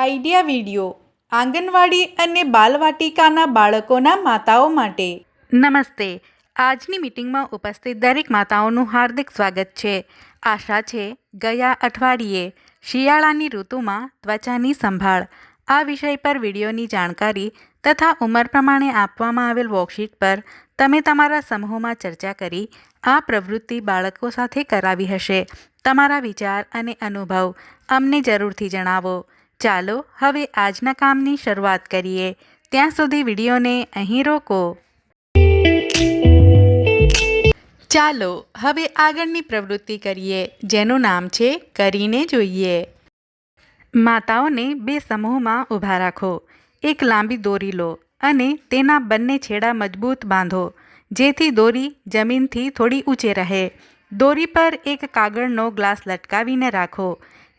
Idea video આંગણવાડી અને બાલવાટિકાના બાળકોના માતાઓ માટે. નમસ્તે. આજની મીટિંગમાં ઉપસ્થિત દરેક માતાઓનું હાર્દિક સ્વાગત છે. આશા છે, ગયા અઠવાડિયે શિયાળાની ઋતુમાં ત્વચાની સંભાળ, આ વિષય પર વિડીયોની જાણકારી તથા ઉંમર પ્રમાણે આપવામાં આવેલ વર્કશીટ પર તમે તમારા સમૂહમાં ચર્ચા કરી, આ પ્રવૃત્તિ બાળકો સાથે કરાવી હશે. તમારા વિચાર અને અનુભવ અમને જરૂરથી જણાવો. ચાલો હવે આજના કામની શરૂઆત કરીએ. ત્યાં સુધી વિડીયોને અહીં રોકો. ચાલો હવે આગળની પ્રવૃત્તિ કરીએ, જેનું નામ છે કરીને જોઈએ. માતાઓને બે સમૂહમાં ઊભા રાખો. એક લાંબી દોરી લો અને તેના બંને છેડા મજબૂત બાંધો, જેથી દોરી જમીનથી થોડી ઊંચે રહે. દોરી પર એક કાગળનો ગ્લાસ લટકાવીને રાખો.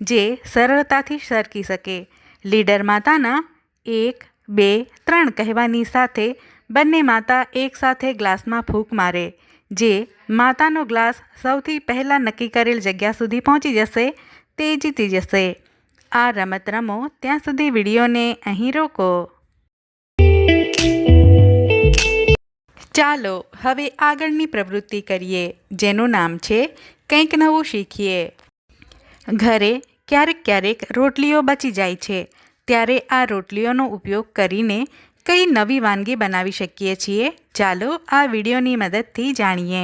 જે સરળતાથી સરકી શકે. લીડર માતાના એક, બે, ત્રણ કહેવાની સાથે બંને માતા એકસાથે ગ્લાસમાં ફૂંક મારે, જે માતાનો ગ્લાસ સૌથી પહેલાં નક્કી કરેલ જગ્યા સુધી પહોંચી જશે, તે જીતી જશે. આ રમત રમો, ત્યાં સુધી વિડીયોને અહીં રોકો. ચાલો, હવે આગળની પ્રવૃત્તિ કરીએ, જેનું નામ છે, કંઈક નવું શીખીએ. ઘરે ક્યારેક ક્યારેક રોટલીઓ બચી જાય છે. ત્યારે આ રોટલીઓનો ઉપયોગ કરીને કઈ નવી વાનગી બનાવી શકીએ છીએ? ચાલો આ વિડીયોની મદદથી જાણીએ.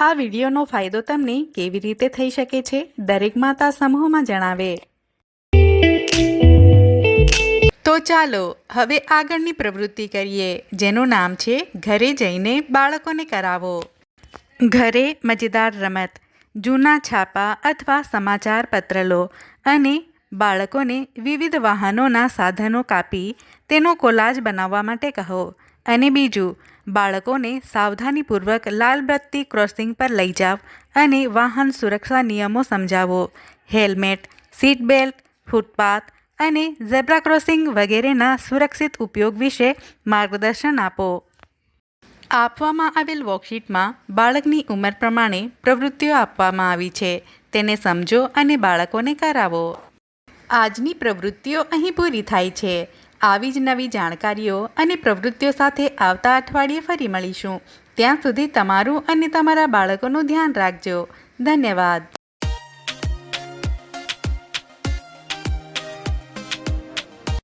આ વિડીયોનો ફાયદો તમને કેવી રીતે થઈ શકે છે, દરેક માતા સમૂહમાં જણાવે. તો ચાલો, હવે આગળની પ્રવૃત્તિ કરીએ, જેનું નામ છે, ઘરે જઈને બાળકોને કરાવો. ઘરે મજેદાર રમત, જૂના છાપા અથવા સમાચાર પત્ર લો અને બાળકોને વિવિધ વાહનોના સાધનો કાપી તેનો કોલાજ બનાવવા માટે કહો. અને બીજું બાળકોને સાવધાનીપૂર્વક લાલ બત્તી ક્રોસિંગ પર લઈ જાઓ અને વાહન સુરક્ષા નિયમો સમજાવો. હેલ્મેટ, સીટ બેલ્ટ, ફૂટપાથ અને ઝેબ્રા ક્રોસિંગ વગેરેના સુરક્ષિત ઉપયોગ વિશે માર્ગદર્શન આપો. આપવામાં આવેલ વર્કશીટમાં બાળકની ઉંમર પ્રમાણે પ્રવૃત્તિઓ આપવામાં આવી છે. તેને સમજો અને બાળકોને કરાવો. આજની પ્રવૃત્તિઓ અહીં પૂરી થાય છે. આવી જ નવી જાણકારીઓ અને પ્રવૃત્તિઓ સાથે આવતા અઠવાડિયે ફરી મળીશું. ત્યાં સુધી તમારું અને તમારા બાળકોનું ધ્યાન રાખજો. ધન્યવાદ.